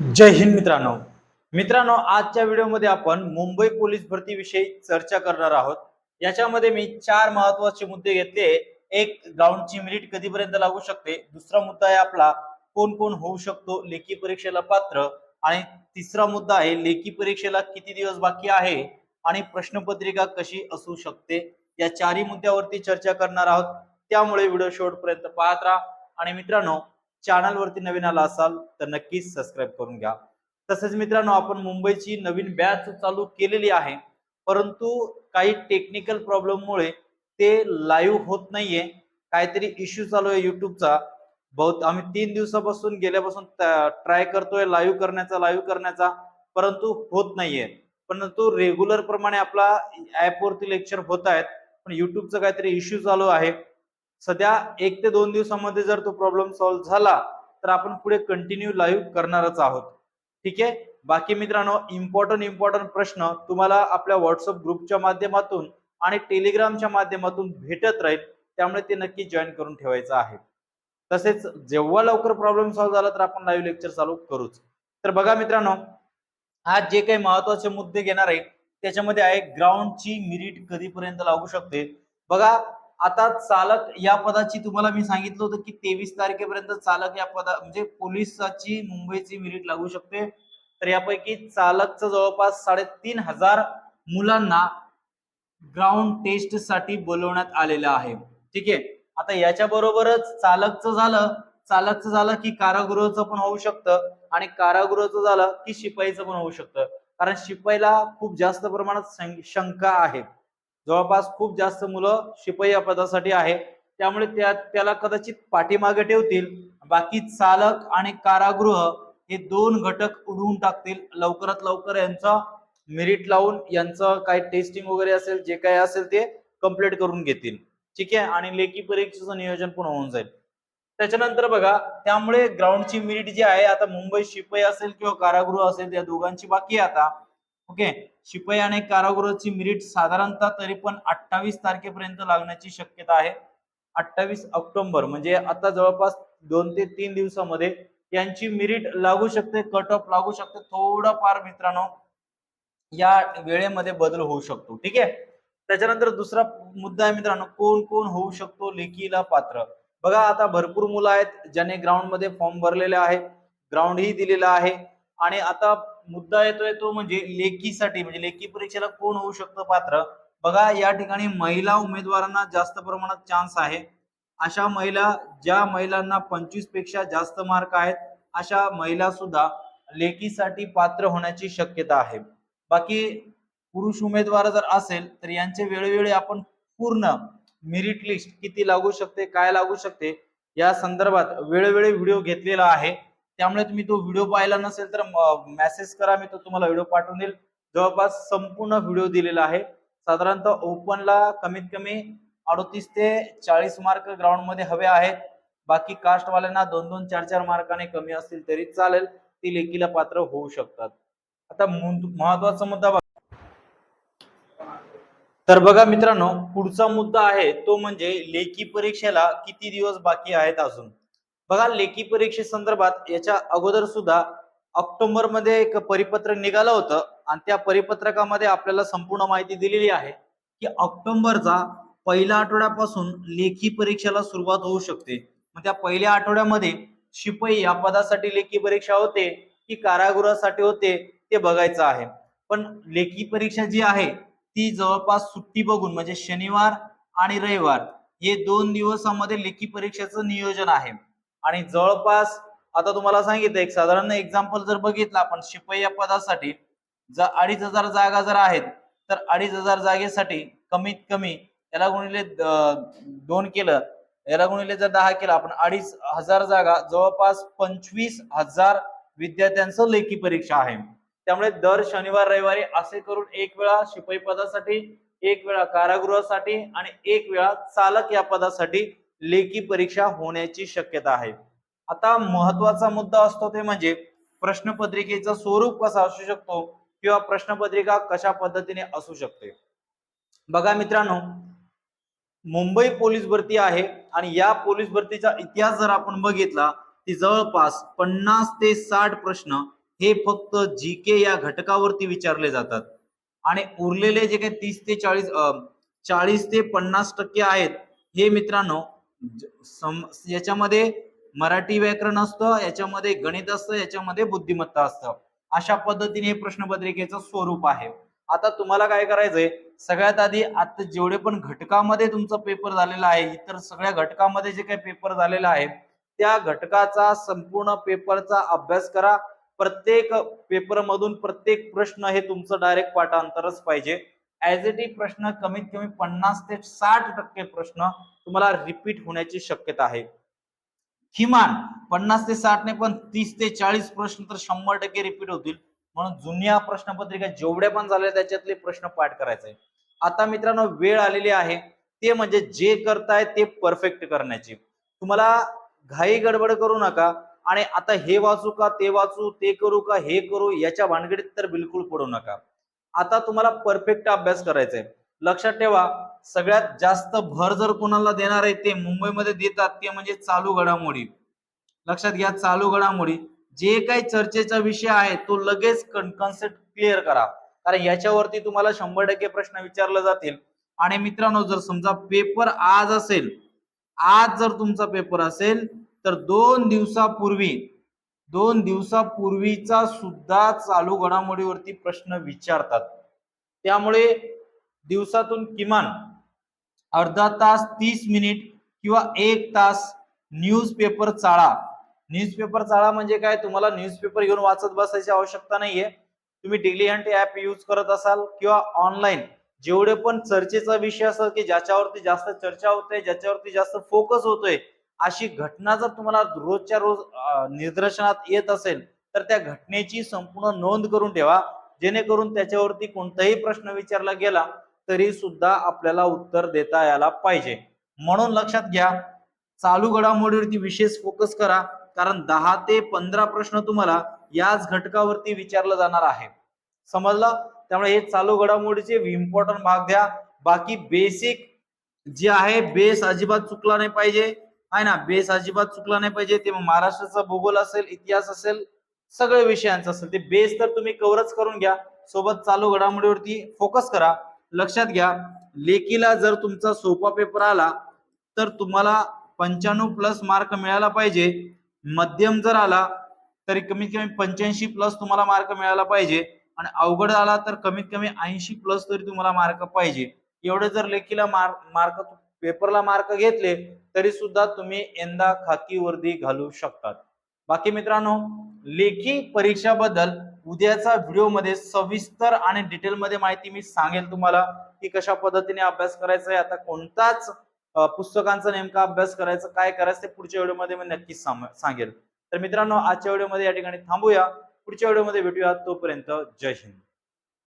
जय हिंद मित्रांनो. मित्रांनो आजच्या व्हिडिओमध्ये आपण मुंबई पोलीस भरतीविषयी चर्चा करणार आहोत. याच्यामध्ये मी चार महत्त्वाचे मुद्दे घेतले. एक ग्राउंडची मेरिट कधीपर्यंत लागू शकते? दुसरा मुद्दा आहे आपला कोण कोण होऊ शकतो? लेखी परीक्षेला पात्र. आणि तिसरा मुद्दा आहे लेखी परीक्षेला किती दिवस बाकी आहे? आणि प्रश्नपत्रिका कशी असू शकते? या चारही मुद्द्यावरती चर्चा करणार आहोत. त्यामुळे व्हिडिओ शेवटपर्यंत पाहत राहा. आणि मित्रांनो चॅनलवरती नवीन आला असाल तर नक्कीच सबस्क्राईब करून घ्या. तसेच मित्रांनो आपण मुंबईची नवीन बॅच चालू केलेली आहे. परंतु काही टेक्निकल प्रॉब्लेम मुळे ते लाईव्ह होत नाहीये. काहीतरी इश्यू चालू आहे युट्यूबचा. बहुत आम्ही तीन दिवसापासून गेल्यापासून ट्राय करतोय लाईव्ह करण्याचा लाईव्ह करण्याचा. परंतु होत नाहीये. परंतु रेग्युलर प्रमाणे आपला ऍप वरती लेक्चर होत आहेत. पण युट्यूबचा काहीतरी इश्यू चालू आहे. सध्या एक ते दोन दिवसामध्ये जर तो प्रॉब्लेम सॉल्व्ह झाला तर आपण पुढे कंटिन्यू लाईव्ह करणारच आहोत. ठीक आहे? बाकी मित्रांनो इम्पॉर्टंट इम्पॉर्टंट प्रश्न तुम्हाला आपल्या व्हॉट्सअप ग्रुपच्या माध्यमातून आणि टेलिग्रामच्या माध्यमातून भेटत राहील. त्यामुळे ते नक्की जॉईन करून ठेवायचं आहे. तसेच जेव्हा लवकर प्रॉब्लेम सॉल्व्ह झाला तर आपण लाईव्ह लेक्चर चालू करूच. तर बघा मित्रांनो आज जे काही महत्त्वाचे मुद्दे घेणार आहे त्याच्यामध्ये आहे ग्राउंडची मिरिट कधीपर्यंत लागू शकते? बघा आता चालक या पदाची तुम्हाला मी सांगितलं होतं की तेवीस तारखेपर्यंत चालक या पदा म्हणजे पोलिसाची मुंबईची मिरिट लागू शकते. तर यापैकी चालकचं जवळपास साडेतीन हजार मुलांना ग्राउंड टेस्टसाठी बोलवण्यात आलेलं आहे. ठीक आहे? आता याच्या बरोबरच चालकचं झालं चालकचं झालं की कारागृहाचं पण होऊ शकतं आणि कारागृहाचं झालं की शिपाईचं पण होऊ शकतं. कारण शिपाईला खूप जास्त प्रमाणात शंका आहे. जवळपास खूप जास्त मुलं शिपाई या पदासाठी आहे. त्यामुळे त्या त्याला कदाचित पाठीमागे ठेवतील. बाकी चालक आणि कारागृह हे दोन घटक उडवून टाकतील. लवकरात लवकर यांचा मेरिट लावून यांचं काय टेस्टिंग वगैरे असेल जे काय असेल ते कंप्लीट करून घेतील. ठीक आहे? आणि लेखी परीक्षेचं नियोजन पण होऊन जाईल. त्याच्यानंतर बघा त्यामुळे ग्राउंडची मेरिट जी आहे आता मुंबई शिपाई असेल किंवा कारागृह असेल त्या दोघांची बाकी आता. ओके? शिपाई आणि कारागृहाची मिरिट साधारणतः तरी पण अठ्ठावीस तारखेपर्यंत लागण्याची शक्यता आहे. अठ्ठावीस ऑक्टोबर म्हणजे आता जवळपास दोन ते तीन दिवसामध्ये यांची मिरिट लागू शकते कट ऑफ लागू शकते थोडंफार मित्रांनो या वेळेमध्ये बदल होऊ शकतो. ठीक आहे? त्याच्यानंतर दुसरा मुद्दा आहे मित्रांनो कोण कोण होऊ शकतो लेखीला पात्र? बघा आता भरपूर मुलं आहेत ज्याने ग्राउंडमध्ये फॉर्म भरलेले आहे. ग्राउंड ही दिलेला आहे. आणि आता मुद्दा येतोय तो म्हणजे लेखीसाठी म्हणजे लेखी परीक्षेला कोण होऊ शकतं पात्र? बघा या ठिकाणी महिला उमेदवारांना जास्त प्रमाणात चान्स आहे. अशा महिला ज्या महिलांना पंचवीसपेक्षा जास्त मार्क आहेत अशा महिला सुद्धा लेखीसाठी पात्र होण्याची शक्यता आहे. बाकी पुरुष उमेदवार जर असेल तर यांचे वेळोवेळी आपण पूर्ण मेरिट लिस्ट किती लागू शकते काय लागू शकते या संदर्भात वेळोवेळी व्हिडिओ घेतलेला आहे. त्यामुळे तुम्ही तो व्हिडिओ पाहिला नसेल तर मेसेज करा मी तो तुम्हाला व्हिडिओ पाठवून देईल. जवळपास संपूर्ण व्हिडिओ दिलेला आहे. साधारणतः ओपनला कमीत कमी अडतीस ते चाळीस मार्क ग्राउंडमध्ये हवे आहेत. बाकी कास्ट वाल्यांना दोन दोन चार चार मार्काने कमी असतील तरी चालेल. ती लेखीला पात्र होऊ शकतात. आता महत्त्वाचा मुद्दा बघा. तर बघा मित्रांनो पुढचा मुद्दा आहे तो म्हणजे लेखी परीक्षेला किती दिवस बाकी आहेत अजून? बघा लेखी परीक्षे संदर्भात याच्या अगोदर सुद्धा ऑक्टोबरमध्ये एक परिपत्रक निघालं होतं आणि त्या परिपत्रकामध्ये आपल्याला संपूर्ण माहिती दिलेली आहे की ऑक्टोबरचा पहिल्या आठवड्यापासून लेखी परीक्षेला सुरुवात होऊ शकते. मग त्या पहिल्या आठवड्यामध्ये शिपाई या पदासाठी लेखी परीक्षा होते की कारागृहासाठी होते ते बघायचं आहे. पण लेखी परीक्षा जी आहे ती जवळपास सुट्टी बघून म्हणजे शनिवार आणि रविवार हे दोन दिवसामध्ये लेखी परीक्षेचं नियोजन आहे. आणि जवळपास आता तुम्हाला सांगितलं एक साधारण एक्झाम्पल जर बघितलं आपण शिपाई या पदासाठी जर अडीच हजार जागा जर आहेत तर अडीच हजार जागेसाठी कमीत कमी याला गुणिले दोन केलं याला गुणिले जर दहा केलं आपण अडीच हजार जागा जवळपास पंचवीस हजार विद्यार्थ्यांचं लेखी परीक्षा आहे. त्यामुळे दर शनिवार रविवारी असे करून एक वेळा शिपाई पदासाठी एक वेळा कारागृहासाठी आणि एक वेळा चालक या पदासाठी लेखी परीक्षा होण्याची शक्यता आहे. आता महत्त्वाचा मुद्दा असतो ते म्हणजे प्रश्नपत्रिकेचं स्वरूप कसं असू शकतो किंवा प्रश्नपत्रिका कशा पद्धतीने असू शकते. बघा मित्रांनो मुंबई पोलीस भरती आहे आणि या पोलीस भरतीचा इतिहास जर आपण बघितला ती जवळपास पन्नास ते साठ प्रश्न हे फक्त जी के या घटकावरती विचारले जातात. आणि उरलेले जे काही तीस ते चाळीस चाळीस ते पन्नास टक्के आहेत हे मित्रांनो म्हणजे याच्यामध्ये मराठी व्याकरण असतं याच्यामध्ये गणित असतं याच्यामध्ये बुद्धिमत्ता असतं. अशा पद्धतीने हे प्रश्नपत्रिकेचं स्वरूप आहे. आता तुम्हाला काय करायचंय? सगळ्यात आधी आता जेवढे पण घटकामध्ये तुमचा पेपर झालेला आहे इतर सगळ्या घटकामध्ये जे काही पेपर झालेला आहे त्या घटकाचा संपूर्ण पेपरचा अभ्यास करा. प्रत्येक पेपरमधून प्रत्येक प्रश्न हे तुमचं डायरेक्ट पाठांतरच पाहिजे. ऍज इट इज प्रश्न कमीत कमी पन्नास ते साठ टक्के प्रश्न तुम्हाला रिपीट होण्याची शक्यता आहे. किमान पन्नास ते साठ नाही पण तीस ते चाळीस प्रश्न तर शंभर टक्के रिपीट होतील. म्हणून जुन्या प्रश्नपत्रिका जेवढ्या पण झाल्या त्याच्यातले प्रश्न पाठ करायचे. आता मित्रांनो वेळ आलेली आहे. ते म्हणजे जे करताय ते परफेक्ट करण्याची. तुम्हाला घाई गडबड करू नका आणि आता हे वाचू का ते वाचू ते करू का हे करू याच्या भानगडीत तर बिलकुल पडू नका. आता तुम्हाला परफेक्ट अभ्यास करायचा आहे लक्षात ठेवा सगळ्यात जास्त भर जर कोणाला देणार आहे ते मुंबईमध्ये देतात ते म्हणजे चालू घडामोडी. लक्षात घ्या चालू घडामोडी. जे काही चर्चेचा विषय आहे तो लगेच कन्सेप्ट क्लिअर करा. कारण याच्यावरती तुम्हाला शंभर टक्के प्रश्न विचारले जातील. आणि मित्रांनो जर समजा पेपर आज असेल आज जर तुमचा पेपर असेल तर दोन दिवसापूर्वी दोन दिवसापूर्वीचा सुद्धा चालू घडामोडीवरती प्रश्न विचारतात. त्यामुळे दिवसातून किमान अर्धा तास तीस मिनिट किंवा एक तास न्यूज पेपर चाळा. न्यूज पेपर चाळा म्हणजे काय? तुम्हाला न्यूज पेपर घेऊन वाचत बसायची आवश्यकता नाहीये. तुम्ही डेली हंट ऍप यूज करत असाल किंवा ऑनलाईन जेवढे पण चर्चेचा विषय असेल की ज्याच्यावरती जास्त चर्चा होते ज्याच्यावरती जास्त फोकस होतोय अशी घटना जर तुम्हाला रोजच्या रोज निदर्शनात येत असेल तर त्या घटनेची संपूर्ण नोंद करून ठेवा. जेणेकरून त्याच्यावरती कोणताही प्रश्न विचारला गेला तरी सुद्धा आपल्याला उत्तर देता यायला पाहिजे. म्हणून लक्षात घ्या चालू घडामोडीवरती विशेष फोकस करा कारण दहा ते पंधरा प्रश्न तुम्हाला याच घटकावरती विचारलं जाणार आहे. समजलं? त्यामुळे हे चालू घडामोडीचे इम्पॉर्टंट भाग द्या. बाकी बेसिक जे आहे बेस अजिबात चुकला नाही पाहिजे. आहे ना बेस अजिबात चुकला नाही पाहिजे. ते मग महाराष्ट्राचा भूगोल असेल इतिहास असेल सगळ्या विषयांचं असेल. ते बेस तर तुम्ही कव्हरच करून घ्या. सोबत चालू घडामोडीवरती फोकस करा. लक्षात घ्या लेखीला जर तुमचा सोपा पेपर आला तर तुम्हाला पंच्याण्णव प्लस मार्क मिळायला पाहिजे. मध्यम जर आला तरी कमीत कमी पंच्याऐंशी प्लस तुम्हाला मार्क मिळायला पाहिजे. आणि अवघड आला तर कमीत कमी ऐंशी प्लस तरी तुम्हाला मार्क पाहिजे. एवढे जर लेखीला मार्क मार्क पेपरला मार्क घेतले तरी सुद्धा तुम्ही यंदा खाकी वर्दी घालू शकतात. बाकी मित्रांनो लेखी परीक्षाबद्दल उद्याचा व्हिडिओमध्ये सविस्तर आणि डिटेल मध्ये माहिती मी सांगेल तुम्हाला की कशा पद्धतीने अभ्यास करायचा आहे आता कोणताच पुस्तकांचा नेमका अभ्यास करायचा काय करायचं ते पुढच्या व्हिडिओमध्ये मी नक्कीच सांगेल. तर मित्रांनो आजच्या व्हिडिओमध्ये या ठिकाणी थांबूया. पुढच्या व्हिडिओमध्ये भेटूया तोपर्यंत जय हिंद.